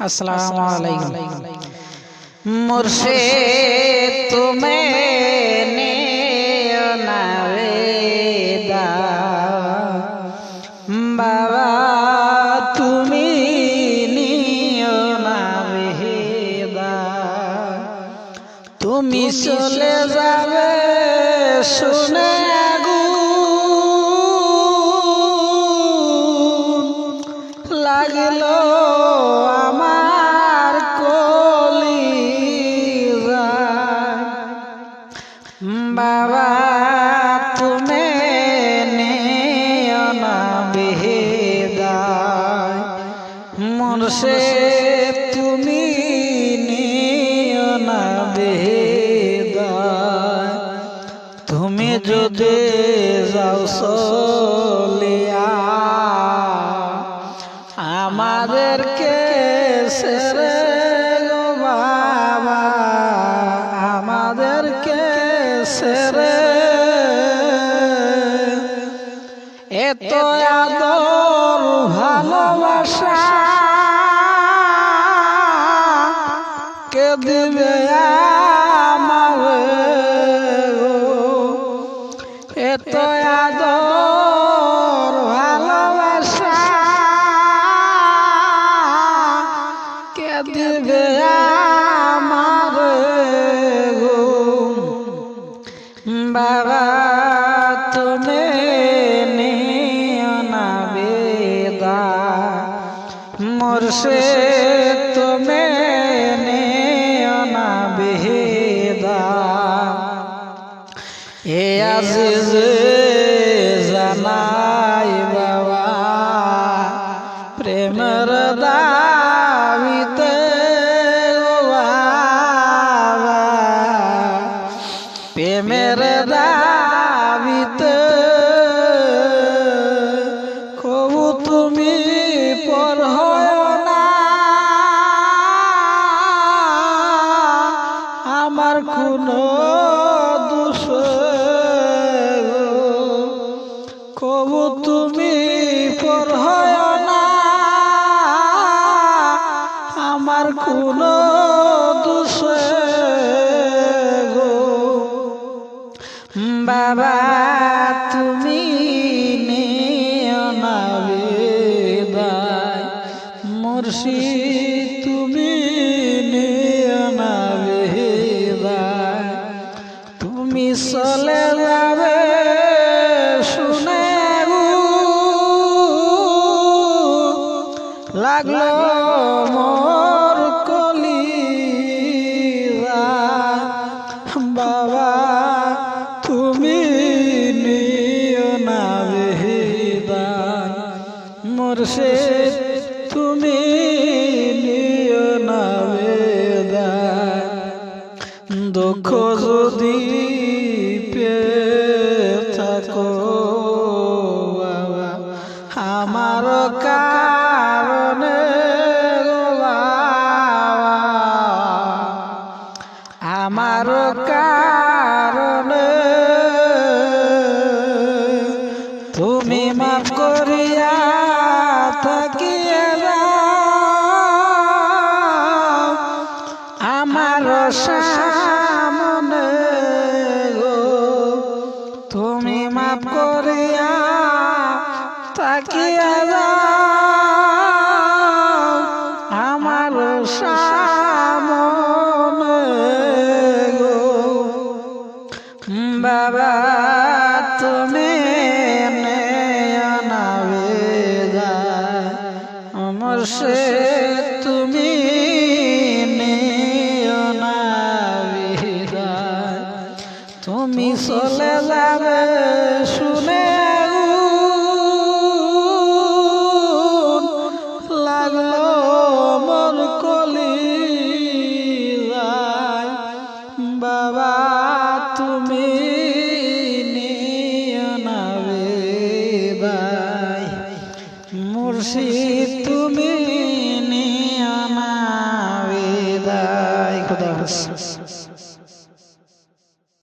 আসসালামু আলাইকুম মুর্শে তুমি নিও না বেদা বাবা তুমি নিও না বেদা তুমি চলে যাবে শুনে আগুন লাগল বাবা তুমি না মনসে তুমি না তুমি যদি যাও সলিয়া এত আদর ভালোবাসা। কে দিবে আমারে? এত আদর ভালোবাসা। কে দিবে আমার? মোরসে তুমি না বেদা এ আজিজ জানাই বাবা প্রেমর দাবিতে কোনো দোষ কবু তুমি পড়য় না, আমার কোনো গো। বাবা, তুমি নিও না বেদায় মুর্শি লাগল মোর কলি বাবা, তুমি নিও না বেদান মোরসে তুমি নিও না বেদান। দুঃখ যদি পেয়ে থাকো, বাবা, আমার কারণে আমার সামনে গো তুমি মাফ করিয়া তাকিয়ে আমার সামনে গো বাবা তুমি আমার সে তুমি মুর্শিদ তুমি নিও না বেদায়। খুদা হাফেজ।